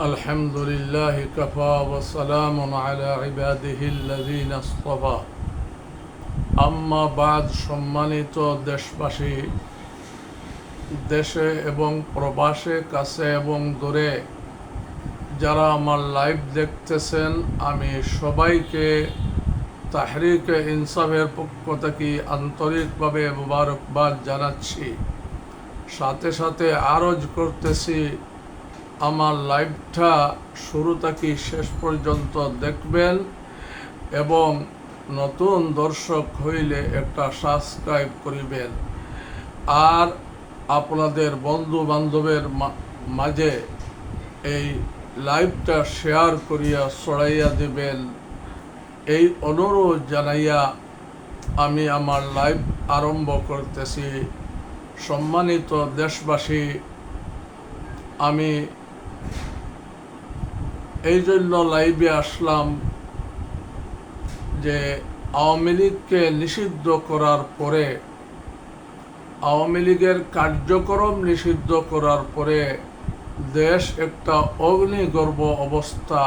الحمد لله كفى وسلام على عباده الذين اصطفى আম্মা বাদ সম্মানিত দেশবাসী দেশে এবং প্রবাসে কাছে এবং দূরে যারা আমার লাইভ দেখতেছেন আমি সবাইকে তাহরিকে ইনসাফের পক্ষ থেকে আন্তরিকভাবে মোবারকবাদ জানাচ্ছি সাথে সাথে আরজ করতেছি আমার লাইভটা শুরু থেকে শেষ পর্যন্ত দেখবেন এবং নতুন দর্শক হইলে একটা সাবস্ক্রাইব করিবেন। আর আপনাদের বন্ধু বান্ধবের মাঝে এই লাইভটা শেয়ার করিয়া ছড়াইয়া দিবেন। এই অনুরোধ জানাইয়া আমি আমার লাইভ আরম্ভ করতেছি। সম্মানিত দেশবাসী, আমি এই জন্য লাইভে আসলাম যে আওয়ামী লীগকে নিষিদ্ধ করার পরে, আওয়ামী লীগের কার্যক্রম নিষিদ্ধ করার পরে দেশ একটা অগ্নিগর্ভ অবস্থা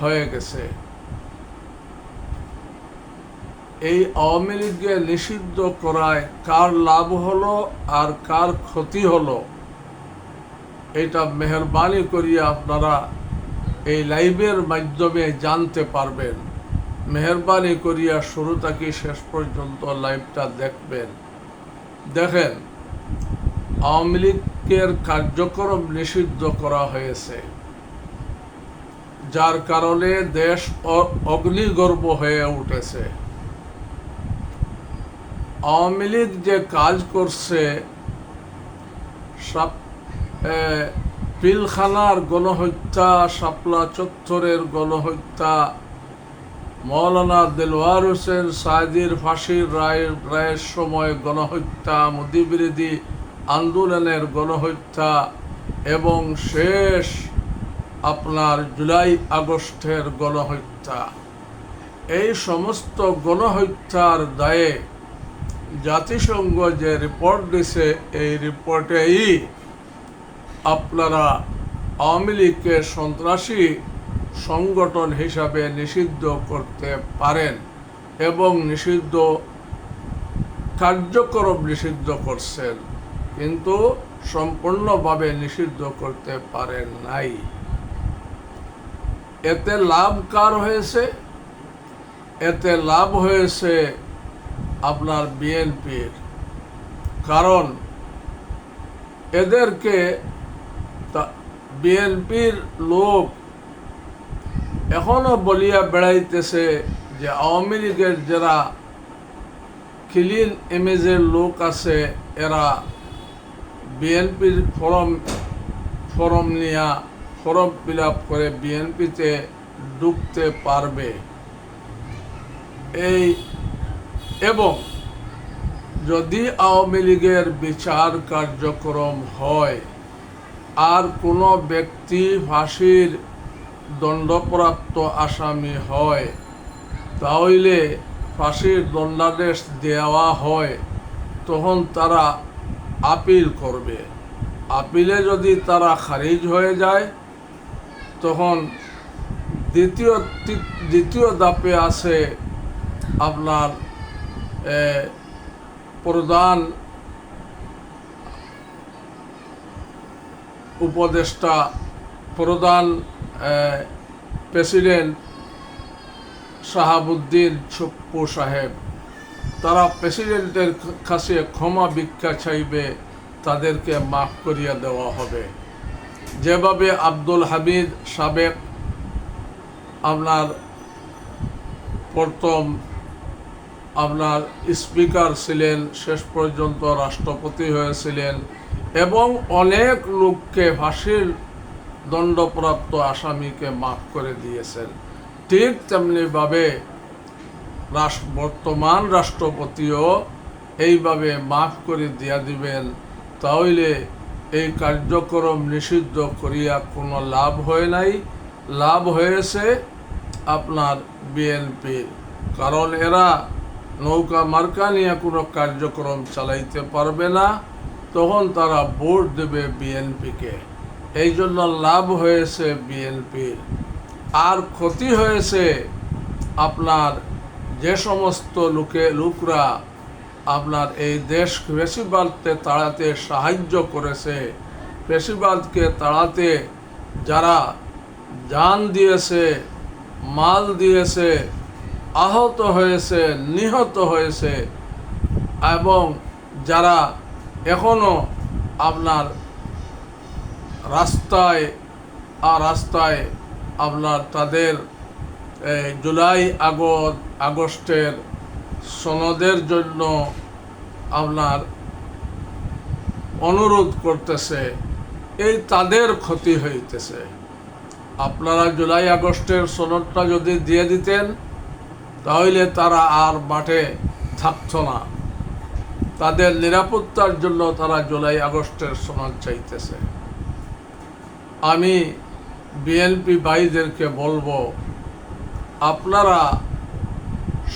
হয়ে গেছে। এই আওয়ামী লীগকে নিষিদ্ধ করায় কার লাভ হলো আর কার ক্ষতি হলো? এটা মেহরবানি করিয়া আপনারা এই লাইভের মাধ্যমে জানতে পারবেন। মেহরবানি করিয়া শুরু থেকে শেষ পর্যন্ত লাইভটা দেখবেন। দেখেন, আওয়ামী লীগের কার্যক্রম নিষিদ্ধ করা হয়েছে। যার কারণে দেশ অগ্নিগর্ভ হয়ে উঠেছে। আওয়ামী লীগ যে কাজ করছে সব পিলখানার গণহত্যা, শাপলা চত্বরের গণহত্যা, মৌলানা দেলওয়ার হোসেন সাইদির ফাঁসির রায়ের রায়ের সময় গণহত্যা, মোদিবিরোধী আন্দোলনের গণহত্যা এবং শেষ আপনার জুলাই আগস্টের গণহত্যা। এই সমস্ত গণহত্যার দায়ে জাতিসংঘ যে রিপোর্ট দিছে, এই রিপোর্টেই আপনারা আওয়ামী লীগকে সন্ত্রাসী সংগঠন হিসাবে নিষিদ্ধ করতে পারেন এবং নিষিদ্ধ কার্যক্রম নিষিদ্ধ করছেন, কিন্তু সম্পূর্ণভাবে নিষিদ্ধ করতে পারেন নাই। এতে লাভ কার হয়েছে? এতে লাভ হয়েছে আপনার বিএনপির। কারণ এদেরকে বিএনপির লোক এখনও বলিয়া বেড়াইতেছে যে আওয়ামী লীগের যারা ক্লিন ইমেজের লোক আছে, এরা বিএনপির ফরম ফরম নিয়া, ফরম ফিল করে বিএনপিতে ঢুকতে পারবে। এই এবং যদি আওয়ামী লীগের বিচার কার্যক্রম হয় আর কোনো ব্যক্তি ফাঁসির দণ্ডপ্রাপ্ত আসামি হয়, তাহলে ফাঁসির দণ্ডাদেশ দেওয়া হয়, তখন তারা আপিল করবে। আপিলে যদি তারা খারিজ হয়ে যায়, তখন দ্বিতীয় দ্বিতীয় দাপে আছে আপনার প্রধান উপদেষ্টা প্রধান প্রেসিডেন্ট শাহাবুদ্দিন ছপ্পু সাহেব। তারা প্রেসিডেন্টের কাছে ক্ষমা ভিক্ষা চাইবে, তাদেরকে মাফ করিয়া দেওয়া হবে। যেভাবে আব্দুল হামিদ সাবেক আপনার প্রথম আপনার স্পিকার ছিলেন, শেষ পর্যন্ত রাষ্ট্রপতি হয়েছিলেন এবং অনেক লোককে ফাঁসির দণ্ডপ্রাপ্ত আসামিকে মাফ করে দিয়েছেন। ঠিক তেমনিভাবে বর্তমান রাষ্ট্রপতিও এইভাবে মাফ করে দিয়া দিবেন, তাহলে এই কার্যক্রম নিষিদ্ধ করিয়া কোনো লাভ হয় নাই। লাভ হয়েছে আপনার বিএনপির, কারণ এরা নৌকা মার্কা নিয়ে কোনো কার্যক্রম চালাইতে পারবে না। তখন তারা ভোট দেবে বিএনপিকে। এই জন্য লাভ হয়েছে বিএনপির। আর ক্ষতি হয়েছে আপনার যে সমস্ত লোকে, লোকরা আপনার এই দেশ বেশিবাদকে তাড়াতে সাহায্য করেছে বেশিবাদকে তাড়াতে যারা জান দিয়েছে, মাল দিয়েছে, আহত হয়েছে, নিহত হয়েছে এবং যারা এখনও আপনার রাস্তায় আর রাস্তায় আপনার তাদের জুলাই আগস্ট আগস্টের সনদের জন্য আপনার অনুরোধ করতেছে। এই তাদের ক্ষতি হইতেছে। আপনারা জুলাই আগস্টের সনদটা যদি দিয়ে দিতেন, তাহলে তারা আর মাঠে থাকতো না। তাদের নিরাপত্তার জন্য তারা জুলাই আগস্টের সনদ চাইতেছে। আমি বিএনপি ভাইদেরকে বলব, আপনারা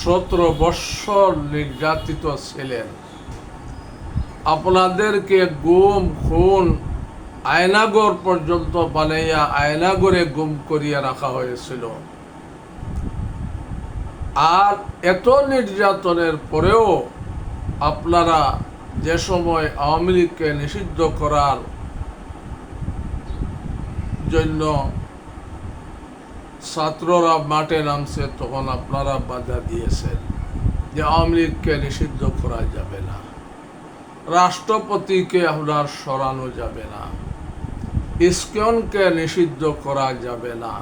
সতেরো বৎসর নির্যাতিত ছিলেন। আপনাদেরকে গুম, খুন, আয়নাগর পর্যন্ত বানাইয়া আয়নাগরে গুম করিয়া রাখা হয়েছিল। আর এত নির্যাতনের পরেও আপনারা যে সময় আওয়ামী লীগকে নিষিদ্ধ করার জন্য ছাত্ররা মাঠে নামছে, তখন আপনারা বাধা দিয়েছেন যে আওয়ামী লীগকে নিষিদ্ধ করা যাবে না। রাষ্ট্রপতিকে আপনার সরানো যাবে না। ইস্কনকে নিষিদ্ধ করা যাবে না।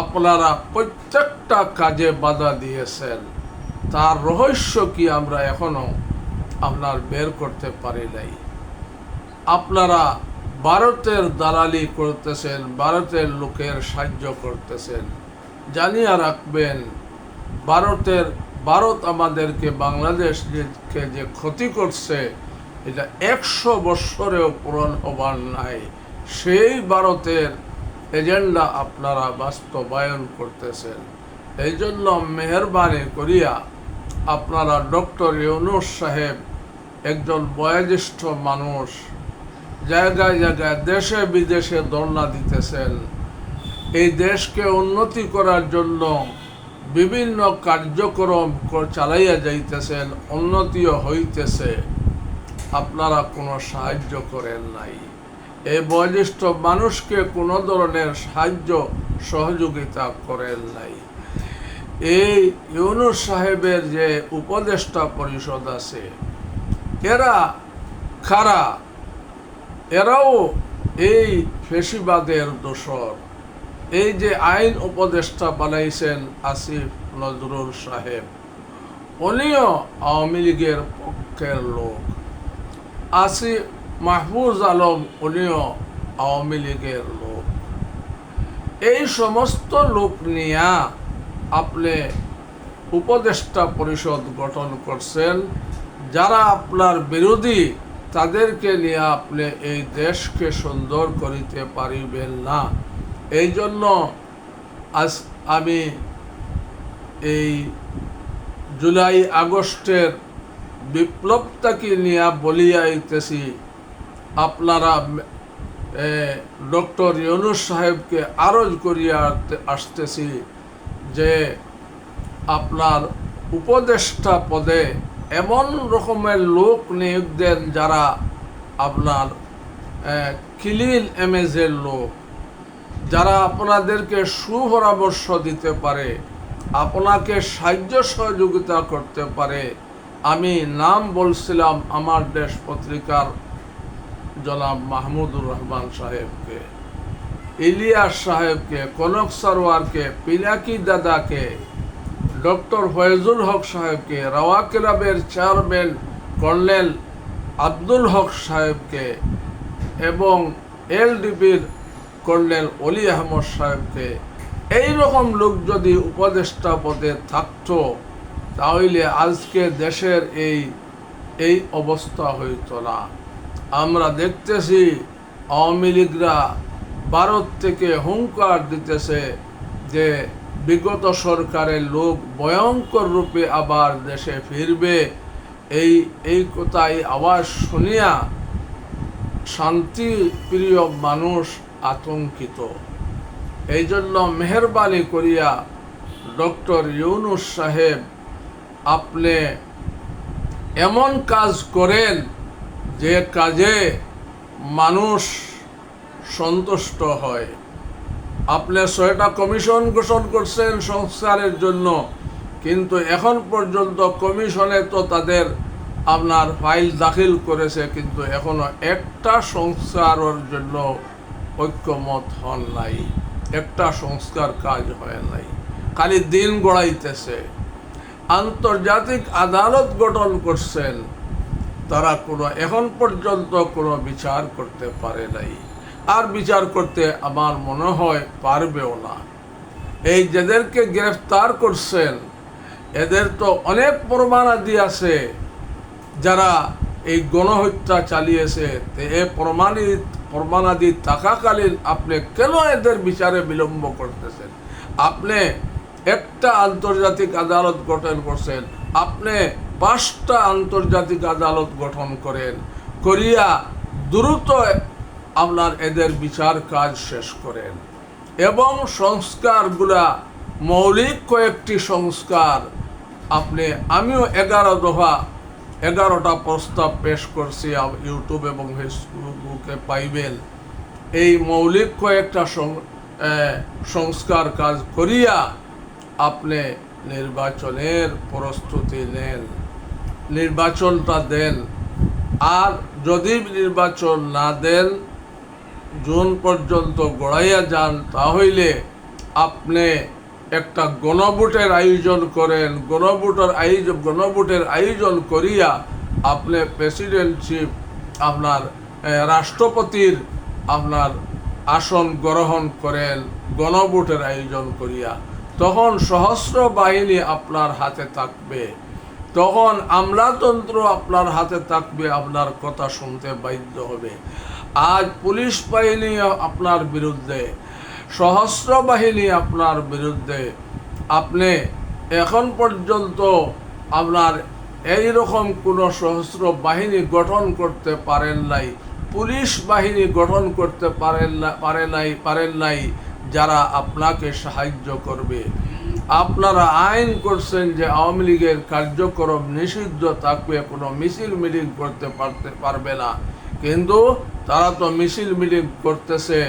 আপনারা প্রত্যেকটা কাজে বাধা দিয়েছেন। তার রহস্য কি আমরা এখনও আপনার বের করতে পারি নাই? আপনারা ভারতের দালালি করতেছেন, ভারতের লোকের সাহায্য করতেছেন। জানিয়ে রাখবেন, ভারতের, ভারত আমাদেরকে বাংলাদেশকে যে ক্ষতি করছে, এটা একশো বৎসরেও পূরণ হবার নাই। সেই ভারতের এজেন্ডা আপনারা বাস্তবায়ন করতেছেন। এই জন্য মেহরবানি করিয়া আপনারা ডক্টর ইউনুস সাহেব একজন বয়োজ্যেষ্ঠ মানুষ, জায়গায় জায়গায় দেশে বিদেশে ধর্ণা দিতেছেন। এই দেশকে উন্নতি করার জন্য বিভিন্ন কার্যক্রম চালাইয়া যাইতেছেন, উন্নতিও হইতেছে। আপনারা কোনো সাহায্য করেন নাই। এই বয়োজ্যেষ্ঠ মানুষকে কোনো ধরনের সাহায্য সহযোগিতা করেন নাই। এই ইউনুস সাহেবের যে উপদেষ্টা পরিষদ আছে, এরা খারা, এরাও এই ফেসিবাদের দোষর। এই যে আইন উপদেষ্টা বানাইছেন আসিফ নজরুল সাহেব, উনিও আওয়ামী লীগের পক্ষের লোক। আসিফ মাহফুজ আলম উনিও আওয়ামী লীগের লোক। এই সমস্ত লোক নিয়া আপনি উপদেষ্টা পরিষদ গঠন করছেন, যারা আপনার বিরোধী, তাদেরকে নিয়ে আপনি এই দেশকে সুন্দর করিতে পারিবেন না। এই জন্য আজ আমি এই জুলাই আগস্টের বিপ্লবটাকে নিয়ে বলিয়াইতেছি আপনারা ডক্টর ইউনুস সাহেবকে আরজ করিয়া আসতেছি। যে আপনার উপদেষ্টা পদে এমন রকমের লোক নিয়োগ দেন যারা আপনার ক্লিন এমেজের লোক, যারা আপনাদেরকে সুপরামর্শ দিতে পারে, আপনাকে সাহায্য সহযোগিতা করতে পারে। আমি নাম বলছিলাম আমার দেশ পত্রিকার জনাব মাহমুদুর রহমান সাহেবকে। ইলিয়াস সাহেবকে, কনক সরওয়ারকে পিনাকি দাদাকে, ডক্টর ফয়জুল হক সাহেবকে, রাওয়া ক্লাবের চেয়ারম্যান কর্নেল আব্দুল হক সাহেবকে এবং এলডিপির কর্নেল অলি আহমদ সাহেবকে। এই রকম লোক যদি উপদেষ্টা পদে থাকতো, তাহলে আজকে দেশের এই এই অবস্থা হইতো না। আমরা দেখতেছি আওয়ামী লীগরা ভারত থেকে হুঙ্কার দিতেছে যে বিগত সরকারের লোক ভয়ঙ্কর রূপে আবার দেশে ফিরবে। এই এই কথাই আওয়াজ শুনিয়া শান্তিপ্রিয় মানুষ আতঙ্কিত। এই জন্য মেহরবানি করিয়া ডক্টর ইউনুস সাহেব, আপনি এমন কাজ করেন যে কাজে মানুষ সন্তুষ্ট হয়। আপনি ছয়টা কমিশন ঘোষণ করছেন সংস্কারের জন্য, কিন্তু এখন পর্যন্ত কমিশনে তো তাদের আপনার ফাইল দাখিল করেছে, কিন্তু এখনও একটা সংস্কারের জন্য ঐক্যমত হন নাই। একটা সংস্কার কাজ হয় নাই। খালি দিন গড়াইতেছে। আন্তর্জাতিক আদালত গঠন করছেন। তারা কোনো, এখন পর্যন্ত কোনো বিচার করতে পারে নাই। আর বিচার করতে আমার মনে হয় পারবেও না। এই যাদেরকে গ্রেফতার করছেন, এদের তো অনেক প্রমাণাদি আছে। যারা এই গণহত্যা চালিয়েছে এ প্রমাণিত প্রমাণাদি থাকাকালীন আপনি কেন এদের বিচারে বিলম্ব করতেছেন? আপনি একটা আন্তর্জাতিক আদালত গঠন করছেন, আপনি পাঁচটা আন্তর্জাতিক আদালত গঠন করেন। করিয়া দ্রুত আপনার এদের বিচার কাজ শেষ করেন। এবং সংস্কারগুলা মৌলিক কয়েকটি সংস্কার। আপনি, আমিও এগারো দফা, এগারোটা প্রস্তাব পেশ করছি ইউটিউব এবং ফেসবুকে পাইবেন এই মৌলিক কয়েকটা সংস্কার কাজ করিয়া আপনি নির্বাচনের প্রস্তুতি নেন। নির্বাচনটা দেন। আর যদি নির্বাচন না দেন জুন পর্যন্ত গড়াইয়া যান তাহলে আপনি একটা গণভোটের আয়োজন করেন। গণভোটের আয়োজন গণভোটের আয়োজন করিয়া আপনি প্রেসিডেন্টশিপ আপনার রাষ্ট্রপতির আপনার আসন গ্রহণ করেন, গণভোটের আয়োজন করিয়া। তখন সহস্র বাহিনী আপনার হাতে থাকবে। তখন আমলাতন্ত্র আপনার হাতে থাকবে, আপনার কথা শুনতে বাধ্য হবে। আজ পুলিশ বাহিনী আপনার বিরুদ্ধে সহস্র বাহিনী আপনার বিরুদ্ধে। আপনি এখন পর্যন্ত আপনার এই রকম কোনো সহস্র বাহিনী গঠন করতে পারেন নাই, পুলিশ বাহিনী গঠন করতে পারেন না পারে নাই, পারেন নাই, যারা আপনাকে সাহায্য করবে। আপনারা আইন করছেন যে আওয়ামী লীগের কার্যক্রম নিষিদ্ধ থাকবে, কোনো মিছিল মিটিং করতে পারতে পারবে না। কিন্তু তারা তো মিছিল মিটিং করতেছে।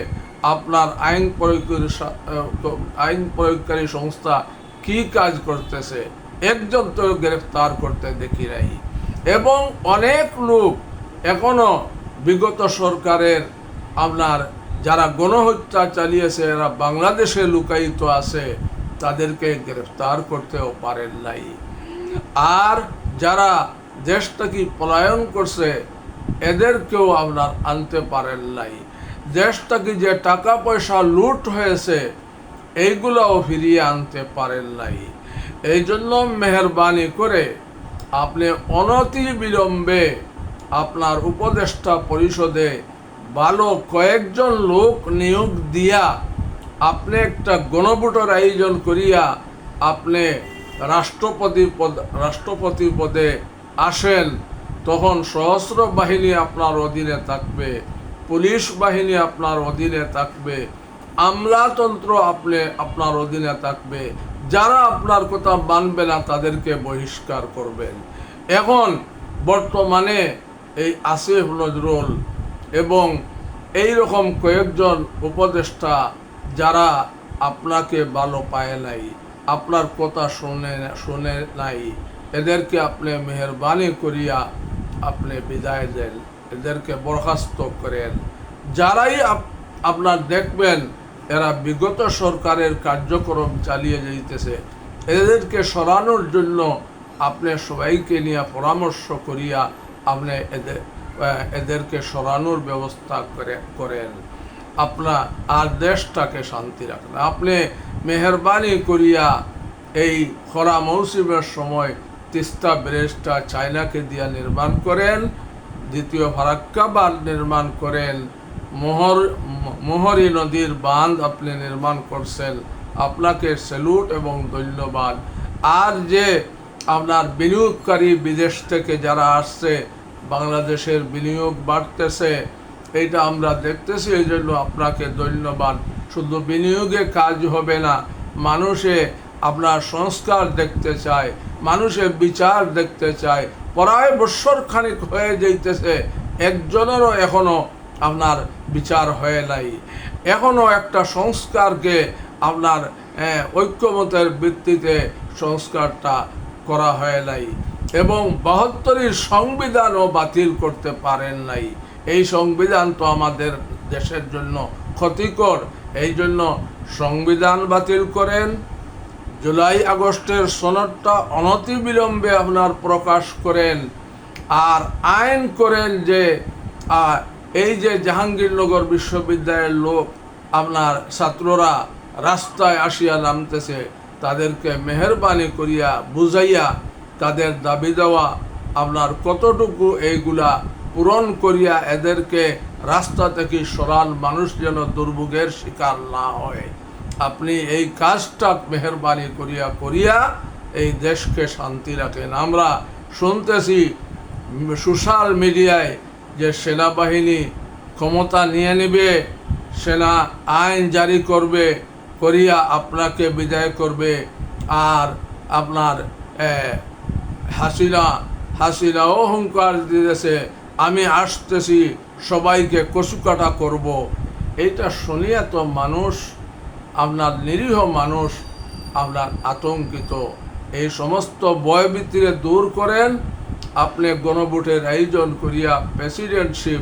আপনার আইন প্রয়োগকারী আইন প্রয়োগকারী সংস্থা কি কাজ করতেছে? একজন তো গ্রেফতার করতে দেখি নাই। এবং অনেক লোক এখনও বিগত সরকারের আপনার যারা গণহত্যা চালিয়েছে, এরা বাংলাদেশে লুকায়িত আছে, তাদেরকে গ্রেফতার করতেও পারেন নাই। আর যারা দেশটাকে পলায়ন করছে এদেরকেও আপনার আনতে পারেন নাই। দেশটাকে যে টাকা পয়সা লুট হয়েছে, এইগুলাও ফিরিয়ে আনতে পারেন নাই। এই জন্য মেহরবানি করে আপনি অনতি বিলম্বে আপনার উপদেষ্টা পরিষদে ভালো কয়েকজন লোক নিয়োগ দিয়া আপনি একটা গণভোটের আয়োজন করিয়া আপনি রাষ্ট্রপতি পদ, রাষ্ট্রপতি পদে আসেন। তখন সহস্র বাহিনী আপনার অধীনে থাকবে, পুলিশ বাহিনী আপনার অধীনে থাকবে, আমলাতন্ত্র আপনি আপনার অধীনে থাকবে, যারা আপনার কথা মানবে না তাদেরকে বহিষ্কার করবেন। এখন বর্তমানে এই আসিফ নজরুল এবং এই রকম কয়েকজন উপদেষ্টা যারা আপনাকে ভালো পায় নাই, আপনার কথা শুনে শুনে নাই, এদেরকে আপনি মেহরবানি করিয়া আপনি বিদায় দেন, এদেরকে বরখাস্ত করেন। যারাই আপ- আপনার দেখবেন, এরা বিগত সরকারের কার্যক্রম চালিয়ে যাইতেছে, এদেরকে সরানোর জন্য আপনি সবাইকে নিয়ে পরামর্শ করিয়া আপনি এদের এদেরকে সরানোর ব্যবস্থা করে করেন। আপনার আর দেশটাকে শান্তি রাখেন। আপনি মেহরবানি করিয়া এই খরা মৌসুমের সময় তিস্তা ব্রিজটা চায়নাকে দিয়া নির্মাণ করেন, দ্বিতীয় ফারাক্কা বাঁধ নির্মাণ করেন। মোহর, মোহরী নদীর বাঁধ আপনি নির্মাণ করছেন। আপনাকে স্যালুট এবং ধন্যবাদ আর যে আপনার বিনিয়োগকারী বিদেশ থেকে যারা আসছে, বাংলাদেশের বিনিয়োগ বাড়তেছে এটা আমরা দেখতেছি, এই জন্য আপনাকে ধন্যবাদ শুধু বিনিয়োগে কাজ হবে না, মানুষে আপনার সংস্কার দেখতে চায়। মানুষে বিচার দেখতে চায়। প্রায় বৎসর খানিক হয়ে যাইতেছে। একজনেরও এখনও আপনার বিচার হয়ে নাই। এখনও একটা সংস্কারকে আপনার ঐক্যমতের ভিত্তিতে সংস্কারটা করা হয় নাই এবং বাহাত্তরের সংবিধানও বাতিল করতে পারেন নাই। এই সংবিধান তো আমাদের দেশের জন্য ক্ষতিকর। এই জন্য সংবিধান বাতিল করেন। জুলাই আগস্টের সনদটা অনতিবিলম্বে আপনার প্রকাশ করেন আর আইন করেন যে এই যে জাহাঙ্গীরনগর বিশ্ববিদ্যালয়ের লোক আপনার ছাত্ররা রাস্তায় আসিয়া নামতেছে, তাদেরকে মেহরবানি করিয়া বুঝাইয়া তাদের দাবি দেওয়া, আপনার কতটুকু এইগুলা পূরণ করিয়া এদেরকে রাস্তা থেকে সরান মানুষ যেন দুর্ভোগের শিকার না হয়। আপনি এই কাজটা মেহরবানি করিয়া করিয়া এই দেশকে শান্তি রাখেন। আমরা শুনতেছি সোশ্যাল মিডিয়ায় যে সেনাবাহিনী ক্ষমতা নিয়ে নেবে, সেনা আইন জারি করবে, করিয়া আপনাকে বিদায় করবে। আর আপনার হাসিনা হাসিনা অহংকার দিতেছে, আমি আসতেছি, সবাইকে কচুকাটা করব। এইটা শুনিয়া তো মানুষ আপনার নিরীহ মানুষ আপনার আতঙ্কিত। এই সমস্ত ভয়ভীতিরে দূর করেন। আপনি গণভোটের আয়োজন করিয়া প্রেসিডেন্টশিপ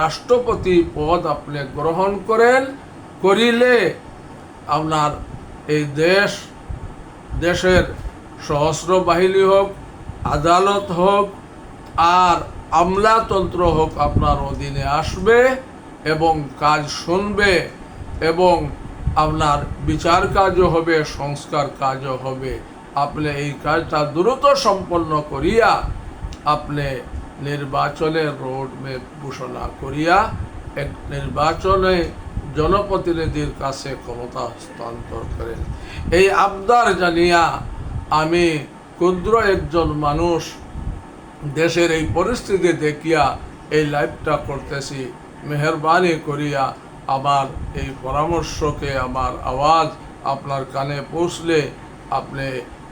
রাষ্ট্রপতি পদ আপনি গ্রহণ করেন। করিলে আপনার এই দেশ, দেশের সহস্র বাহিনী হোক, আদালত হোক, আর আমলাতন্ত্র হোক আপনার অধীনে আসবে এবং কাজ শুনবে এবং আপনার বিচার কাজও হবে, সংস্কার কাজও হবে। আপনি এই কাজটা দ্রুত সম্পন্ন করিয়া, আপনি নির্বাচনের রোড ম্যাপ ঘোষণা করিয়া, এক নির্বাচনে জনপ্রতিনিধির কাছে ক্ষমতা হস্তান্তর করেন। এই আবদার জানিয়া আমি ক্ষুদ্র একজন মানুষ, দেশের এই পরিস্থিতি দেখিয়া এই লাইভটা করতেছি। মেহরবানি করিয়া আমার এই পরামর্শকে, আমার আওয়াজ আপনার কানে পৌঁছলে আপনি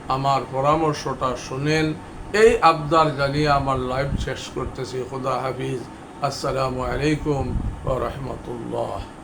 আমার পরামর্শটা শুনেন। এই আবদার জানিয়ে আমার লাইভ শেষ করতেছি। খুদা হাফিজ। আসসালামু আলাইকুম রহমতুল্লাহ।